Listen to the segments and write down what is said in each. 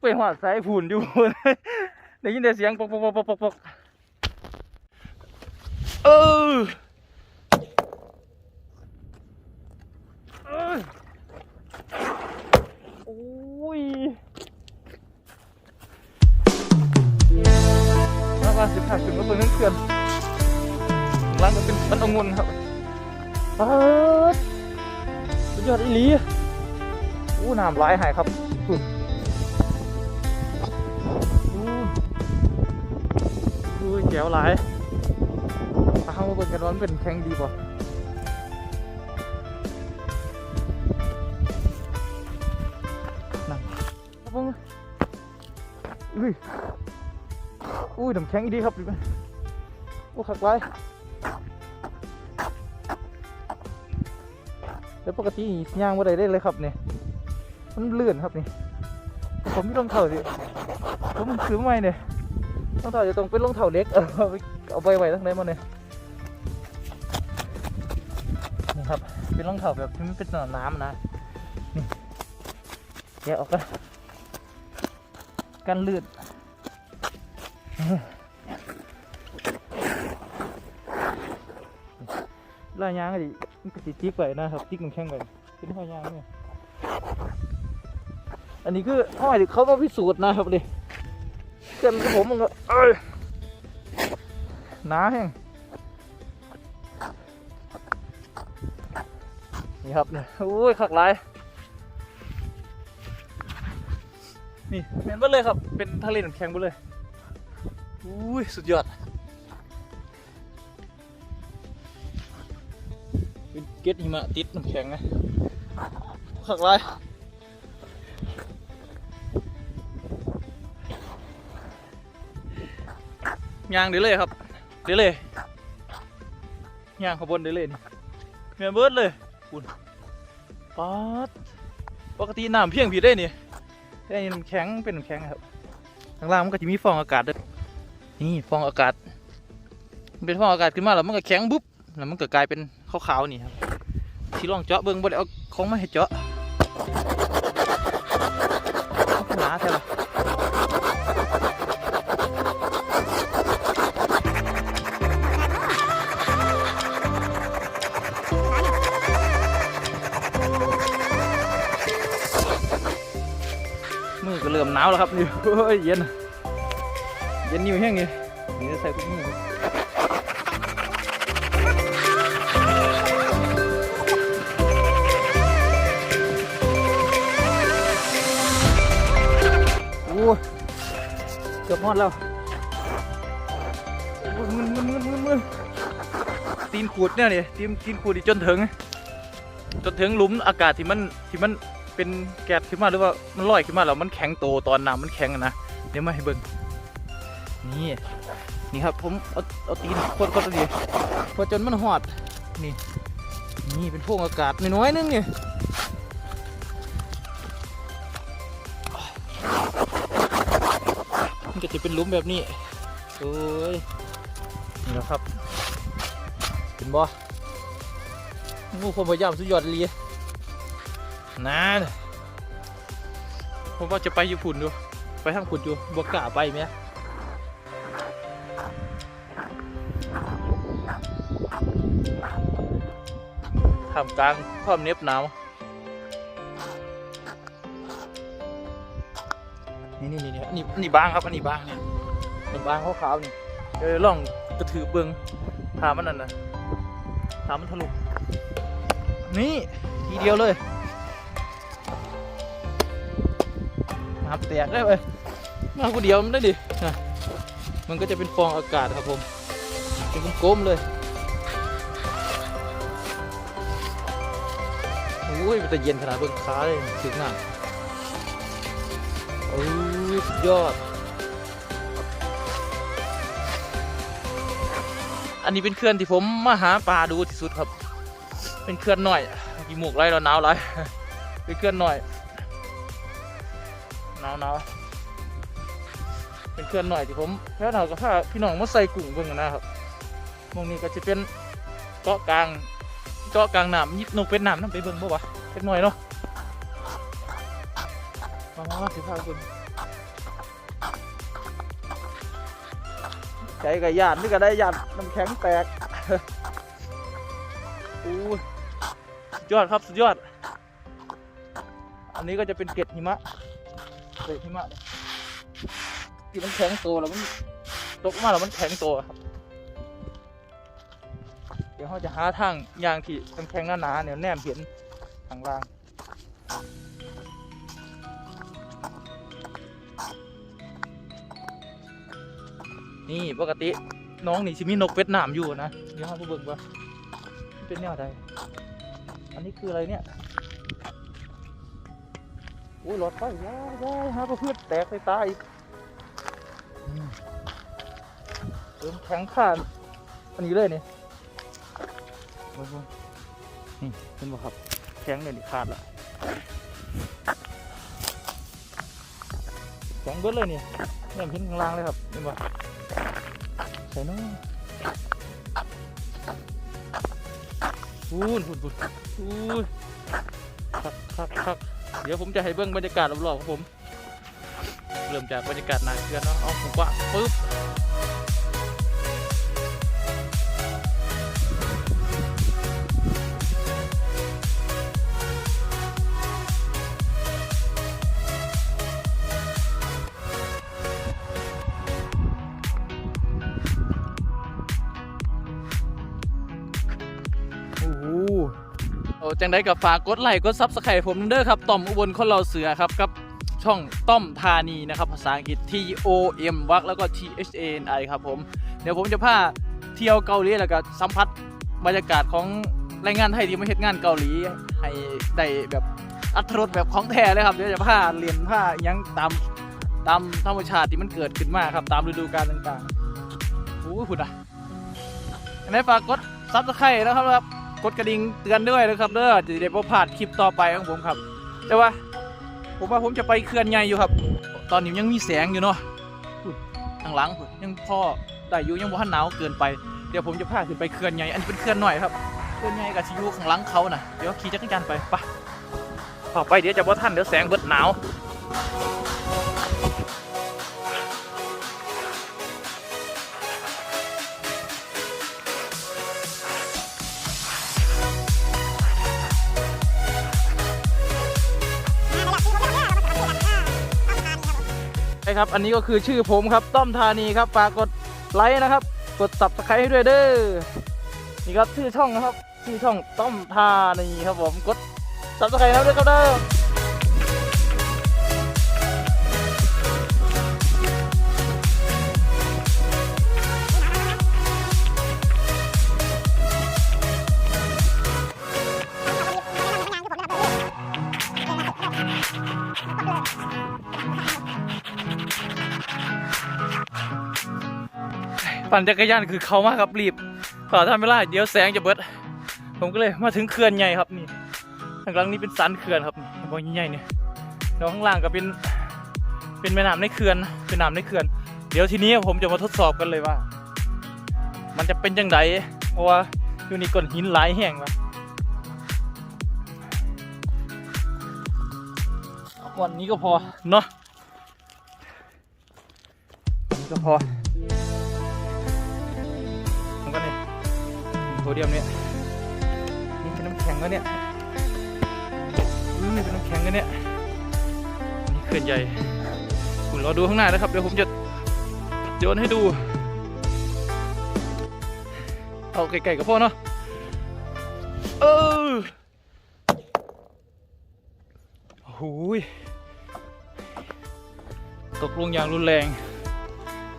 ไปหอดสายผุนอยู่ได้ยินแต่เสียงปกปกปกปกปกปกเออเอ้ยโอ้ยมาว่าสิบห้าขึ้นมาเบิ่งเขื่อนข้างล่างก็เป็นต้นองุ่นครับเปิดสุดยอดอีลีอู้น้ำไหลหายครับ แก้วหลายมาเข้ามาเบิ่งกันว่ามันเป็นแข็งดีป่ะนั่งครับผมอุ้ยอุ้ยน้ำแข็งดีครับดิแม่โอ้ขักไว้แล้วปกติย่างมาได้เลยครับเนี่ยมันเลื่อนครับนี่ผมมีรองเท้าสิผมซื้อใหม่เนี่ย รองเท้าจะต้องเป็นรองเท้าเล็กเออเอาไปไว้ทั้งไหนมาเนี่ยนี่ครับ เป็นรองเท้าแบบที่มันเป็นสนามน้ำนะนี่แกะออกกันกันลื่นลายยางก็ดิก็สิจิกไว้นะครับจิกมันแข็งไว้เป็นห้อยยางเนี่ยอันนี้คือห้อยเขามาพิสูจน์นะครับดิ เกินกับผมมันก็เอ้ยหนาแห้งนี่ครับเนี่ยโอ้ยขักหลายนี่เห็นหมดเลยครับ เป็นทะเลน้ำแข็งหมดเลยอุ้ยสุดยอด เป็นเกล็ดหิมะติดน้ำแข็งนะขักหลาย ย่างเดี๋ยวเลยครับ เดี๋ยวเลยย่างขบวนเดี๋ยวเลยนี่เมียเบิร์ดเลยคุณป๊าดปกติน้ำเพียงผิดได้นี่แต่อันนี้น้ำแข็งเป็นน้ำแข็งครับข้างล่างมันก็จะมีฟองอากาศด้วยนี่ฟองอากาศมันเป็นฟองอากาศขึ้นมาแล้วมันก็แข็งบุ๊บแล้วมันก็กลายเป็นขาวๆนี่ครับที่ลองเจาะเบิ้งบ่ได้เอาของมาให้เจาะหนาแท้ละ นาวแล้วครับนี่โอ้ยเย็นเย็นนิ้วแห้งนี่นี่ใส่ทุกมือโอ้เกือบหมดแล้วมึนมึนมึนมึนมึนตีนขูดเนี่ยนี่ตีนตีนขูดจนถึง จนถึงหลุมอากาศที่มันที่มัน เป็นแก๊สขึ้นมาหรือว่ามันลอยขึ้นมาแล้วมันแข็งโตตอนน้ำมันแข็งนะเดี๋ยวมาให้เบิ่งนี่นี่ครับผมเอาเอาตีนกดกดตีพอจนมันหอดนี่นี่เป็นพวกอากาศน้อยนึงเนี่ยมันก็จะเป็นลุมแบบนี้โอ้ยนี่แหละครับเห็นบ่งูความพยายามสุดยอดเลย นะผมว่าจะไปญี่ปุ่นดูไปทางฝุ่นอยู่บวกกล้าไปไหมทำกลางความเน็บหนาวนี่นี่นี่นี่นี่นี่บางครับอันนี้บางเนี่ยมันบางขาวๆนี่เออล่องกระถือเบิงพามันนั่นนะพามันทะลุนี่ทีเดียวเลย น้ำแตกได้เลยมาคนเดียวมันได้ดินะมันก็จะเป็นฟองอากาศครับผมเป็นกลมๆเลยโอ้ยมันจะเย็นขนาดเบิ้งขาเลยถึงหน้าโอ้ยยอด อันนี้เป็นเคลื่อนที่ผมมาหาปลาดูที่สุดครับ เป็นเคลื่อนหน่อยกีหมูกไรเราหนาวไรเป็นเคลื่อนหน่อย หนาวหนาวเป็นเพื่อนหน่อยที่ผมแค่หนาวก็พาพี่น้องมาใส่กลุ่มเบิ่งนะครับมองนี้ก็จะเป็นเกาะกลางเกาะกลางน้ำยิบนกเป็นน้ำน้ำไปเบิ่งบ่วะเป็นหน่อยเนาะมามามาถืพาเบิ่งใจกับยานนี่ก็ได้ยานน้ำแข็งแตกอู้ยอดครับสุดยอด อันนี้ก็จะเป็นเกล็ดหิมะ เกล็ดหิมะเนี่ยที่มันแข็งตัวแล้วมันตกมาแล้วมันแข็งตัวครับ เดี๋ยวเขาจะหาทางยางที่แข็งหนาๆเนี่ยแนมเห็นทางล่างนี่ปกติน้องนี่ชิมีนกเป็ดนามอยู่นะเดี๋ยวเราไปเบิ่งว่าเป็นแนวใดอันนี้คืออะไรเนี่ย อุ้ยหลอดไฟยายย้ายหาประพืชแตกใส่ตาอีกอืมเริ่มแข็งข้านอันนี้เลยนี่เบิ่งเบิ่งนี่เห็นบ่ครับแข็งเลยนี่ขาดละแข็งเบิดเลยนี่เนี่ยเห็นข้างล่างเลยครับเห็นบ่ใส่น้องพูนพูนพูนพูนคักคักคัก เดี๋ยวผมจะให้เบิ้งบรรยากาศรอบๆครับผม เริ่มจากบรรยากาศนาเกลือนเนาะเอาผมว่าปึ๊บ จังได้กับฝากกดไลค์กดซับสไครต์ผมเด้อครับต่อมอุบลคนเราเสือครับกับช่องต้อมธานีนะครับภาษาอังกฤษ T O M วักแล้วก็ T H A N I ครับผมเดี๋ยวผมจะพาเที่ยวเกาหลีแล้วก็สัมผัสบรรยากาศของแรงงานไทยที่มาเฮ็ดงานเกาหลีให้ได้แบบอัตรสแบบของแท้เลยครับเดี๋ยวจะพาเรียนผ้ายังตามตามธรรมชาติที่มันเกิดขึ้นมาครับตามฤดูกาลต่างๆโอ้ยคุณอะอันฝากกดซับสไครต์นะครับ กดกระดิ่งเตือนด้วยนะครับเด้อจะได้บ่พลาดคลิปต่อไปของผมครับ แต่ว่า ผมว่าผมจะไปเขื่อนใหญ่อยู่ครับ ตอนนี้ยังมีแสงอยู่เนาะทางหลังยังพ่อได้อยู่ยังบ่ทันหนาวเกินไปเดี๋ยวผมจะพาขึ้นไปเขื่อนใหญ่อันนี้เป็นเขื่อนหน่อยครับเขื่อนใหญ่กับชิยูข้างหลังเขาน่ะเดี๋ยวขี่จักรยานไปไปพอไปเดี๋ยวจะบ่ทันเดี๋ยวแสงเบิดหนาว ครับ อันนี้ก็คือชื่อผมครับต้อมธานีครับฝากกดไลค์นะครับ กดตับสไครต์ให้ด้วยเด้อนี่ครับชื่อช่องนะครับชื่อช่องต้อมธานีครับผมกด subscribe ให้ด้วยครับเด้อ ปั่นจักรยานคือเขามากครับรีบขอทำเวลาเดี๋ยวแสงจะเบิด ผมก็เลยมาถึงเขื่อนใหญ่ครับนี่ข้างหลังนี้เป็นสันเขื่อนครับนี่บอใหญ่เนี่ยแล้วข้างล่างก็เป็นเป็นแม่น้ำในเขื่อนเป็นน้ำในเขื่อน เดี๋ยวทีนี้ผมจะมาทดสอบกันเลยว่า มันจะเป็นยังไงเพราะว่าอยู่นี่ก้อนหินหลายแห่งวะเอาก้อนนี้ก็พอเนาะก็พอ เดียมเนี่ยนี่เป็นน้ำแข็งแล้วเนี่ยอุ้ยเป็นน้ำแข็งแล้วเนี่ยนี่เขื่อนใหญ่คุณรอดูข้างหน้านะครับ เดี๋ยวผมจะโยนให้ดู เอาไกลๆกับพ่อเนาะเออโอ้โหยตกลงอย่างรุนแรง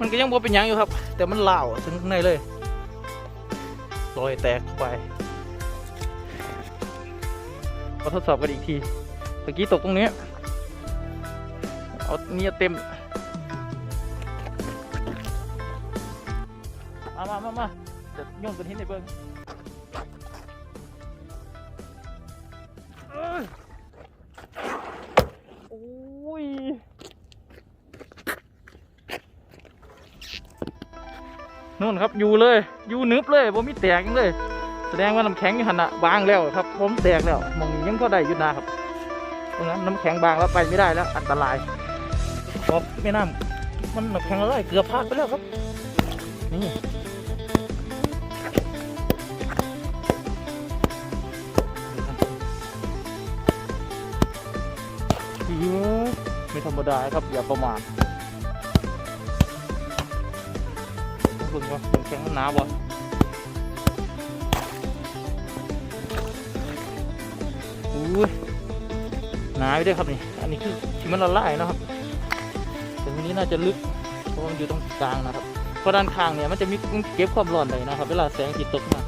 มันก็ยังบ่เป็นยังอยู่ครับ แต่มันเหล่าถึงข้างในเลย รอยแตกไปมาทดสอบกันอีกทีเมื่อกี้ตกตรงนี้ เอาเนี่ยเต็ม มามามามาจะโยนกันหินในเบิ้ง นู่นครับอยู่เลยอยู่นึบเลยผมมีแตกยังเลย แสดงว่าน้ำแข็งอยู่หันอะบางแล้วครับผมแตกแล้วมองยังก็ได้ยู่นะครับตรงนั้นน้ำแข็งบางแล้วไปไม่ได้แล้ว อันตรายบอกไม่น้ำมันน้ำแข็งละลายเกือบพลาดไปแล้วครับนี่เยอะไม่ธรรมดาครับอย่าประมาท บิ่งว่าแข็งหนาบ่อุ้ยหนาอยู่ด้วยครับนี่ อันนี้คือที่มันละลายนะครับแต่ทีนี้น่าจะลึกเพราะมันอยู่ตรงกลางนะครับเพราะด้านข้างเนี่ยมันจะมีเก็บความร้อนเลยนะครับ เวลาแสงอาทิตตกมา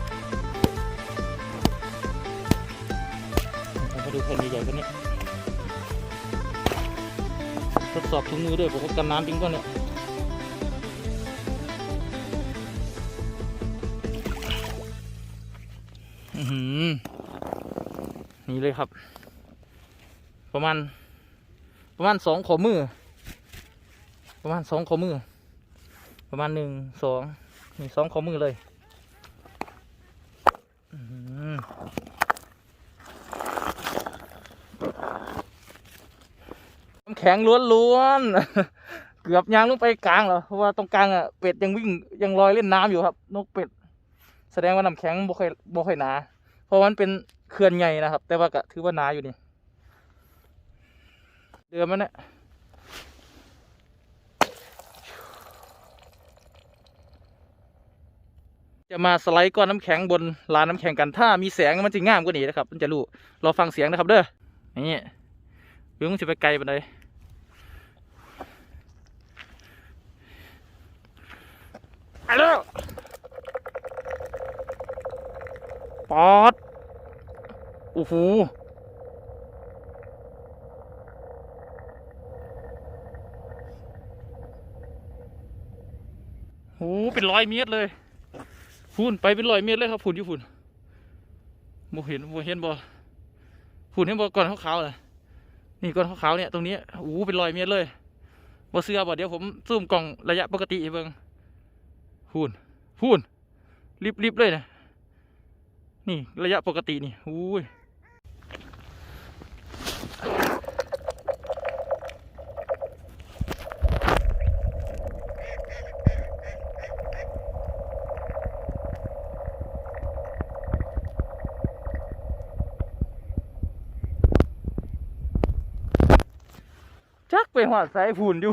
มาดูแผ่นใหญ่ๆกันนี้ทดสอบถุงมือด้วยผมก็กันน้ำจริงก่อนเนี่ย นี่เลยครับ ประมาณ ประมาณสองขอมือ ประมาณสองขอมือ ประมาณหนึ่งสองนี่สองข้อมือเลยน้ำแข็งล้วนๆ เกือบยางลงไปกลางแล้วเพราะว่าตรงกลางอะเป็ดยังวิ่งยังลอยเล่นน้ำอยู่ครับ นกเป็ด แสดงว่าน้ำแข็งบ่ค่อยบ่ค่อยหนา ราะมันเป็นเขื่อนใหญ่นะครับ แต่ว่าก็ถือว่านาอยู่นี่เดือมันเนี่ยจะมาสไลด์ก้อนน้ำแข็งบนลานน้ำแข็งกันถ้ามีแสงมันจะงามกว่านี้นะครับ มันจะรู้ราฟังเสียงนะครับเด้อนี่เพิ่งจะไปไกลไปเลยฮัลโหล ปอดโอ้โหโหเป็นร้อยเมตรเลยฝุ่นไปเป็นร้อยเมตรเลยครับฝุ่นอยู่ฝุ่นโมเห็นโมเห็นบ่ฝุ่นเห็นบ่ก่อนขาวๆเลยนี่ก่อนขาวๆเนี่ยตรงนี้โอ้โหเป็นร้อยเมตรเลยบ่เสื้อบ่เดี๋ยวผมซูมกล่องระยะปกติเบิ่งฝุ่นฝุ่นรีบๆเลยนะ นี่ระยะปกตินี่อู้ยจักไปหอดสายฝุ่นอยู่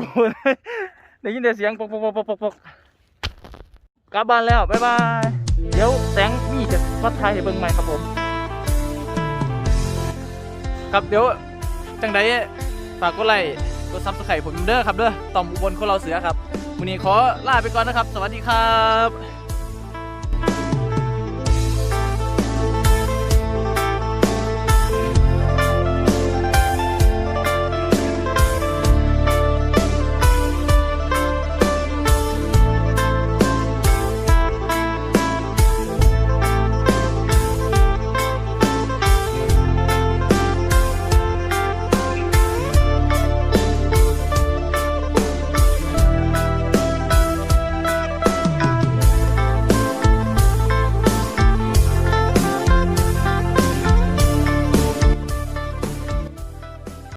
ได้ยินแต่เสียงปกปกปกปกปกปกกลับบ้านแล้ว บ๊ายบาย เดี๋ยวแสง มีจะวัดไทยเบิ่งใหม่ครับผม ครับเดี๋ยวจังไดฝากกดไลค์กดซับสไครต์ผมเด้อครับเด้อต่อมอุบลคนเราเสือครับวันนี้ขอลาไปก่อนนะครับ สวัสดีครับ